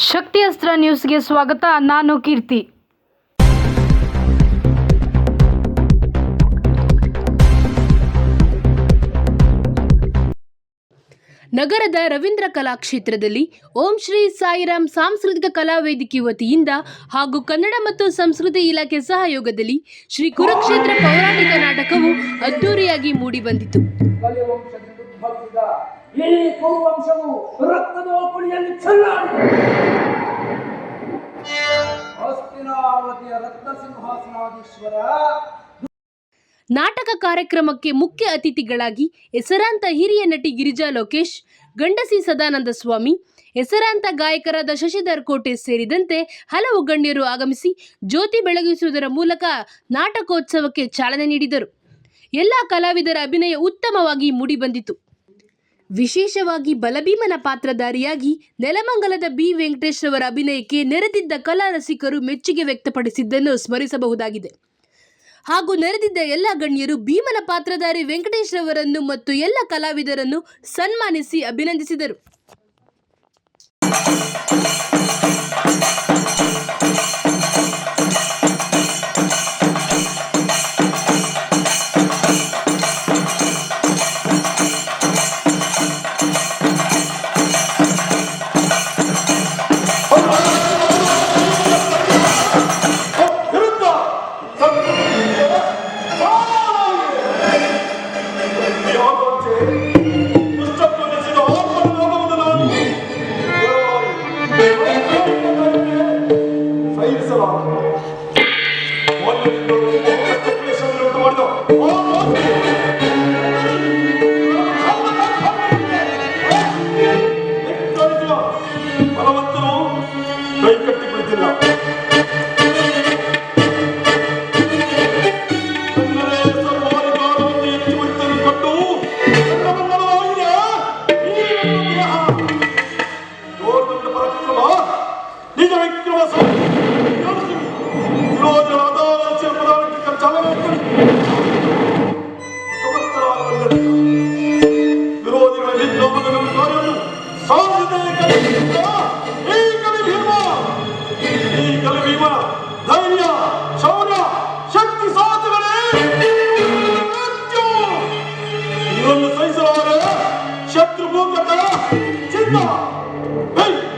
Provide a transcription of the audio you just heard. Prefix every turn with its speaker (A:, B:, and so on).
A: ಶಕ್ತಿ ಅಸ್ತ್ರ ನ್ಯೂಸ್ಗೆ ಸ್ವಾಗತ, ನಾನು ಕೀರ್ತಿ.
B: ನಗರದ ರವೀಂದ್ರ ಕಲಾಕ್ಷೇತ್ರದಲ್ಲಿ ಓಂ ಶ್ರೀ ಸಾಯಿರಾಮ್ ಸಾಂಸ್ಕೃತಿಕ ಕಲಾ ವೇದಿಕೆ ವತಿಯಿಂದ ಹಾಗೂ ಕನ್ನಡ ಮತ್ತು ಸಂಸ್ಕೃತಿ ಇಲಾಖೆ ಸಹಯೋಗದಲ್ಲಿ ಶ್ರೀ ಕುರುಕ್ಷೇತ್ರ ಪೌರಾಣಿಕ ನಾಟಕವು ಅದ್ದೂರಿಯಾಗಿ ಮೂಡಿಬಂದಿತು
C: ಈ ಕುರುವಂಶವು ರಕ್ತದ ಕುಳಿಯಲ್ಲಿ ಚೆಲ್ಲಾಡಿ ಹಸ್ತಿನಾವತಿಯ ರಕ್ತ
B: ನಾಟಕ ಕಾರ್ಯಕ್ರಮಕ್ಕೆ ಮುಖ್ಯ ಅತಿಥಿಗಳಾಗಿ ಹೆಸರಾಂತ ಹಿರಿಯ ನಟಿ ಗಿರಿಜಾ ಲೋಕೇಶ್, ಗಂಡಸಿ ಸದಾನಂದ ಸ್ವಾಮಿ, ಹೆಸರಾಂತ ಗಾಯಕರಾದ ಶಶಿಧರ್ ಕೋಟೆ ಸೇರಿದಂತೆ ಹಲವು ಗಣ್ಯರು ಆಗಮಿಸಿ ಜ್ಯೋತಿ ಬೆಳಗಿಸುವುದರ ಮೂಲಕ ನಾಟಕೋತ್ಸವಕ್ಕೆ ಚಾಲನೆ ನೀಡಿದರು. ಎಲ್ಲ ಕಲಾವಿದರ ಅಭಿನಯ ಉತ್ತಮವಾಗಿ ಮೂಡಿಬಂದಿತು. ವಿಶೇಷವಾಗಿ ಬಲಭೀಮನ ಪಾತ್ರಧಾರಿಯಾಗಿ ನೆಲಮಂಗಲದ ಬಿ ವೆಂಕಟೇಶ್ ಅವರ ಅಭಿನಯಕ್ಕೆ ನೆರೆದಿದ್ದ ಕಲಾ ರಸಿಕರು ಮೆಚ್ಚುಗೆ ವ್ಯಕ್ತಪಡಿಸಿದ್ದನ್ನು ಸ್ಮರಿಸಬಹುದಾಗಿದೆ. ಹಾಗೂ ನೆರೆದಿದ್ದ ಎಲ್ಲ ಗಣ್ಯರು ಭೀಮನ ಪಾತ್ರಧಾರಿ ವೆಂಕಟೇಶ್ ಅವರನ್ನು ಮತ್ತು ಎಲ್ಲ ಕಲಾವಿದರನ್ನು ಸನ್ಮಾನಿಸಿ ಅಭಿನಂದಿಸಿದರು.
D: ನಿಜ ವಿಕ್ರಮ Ei!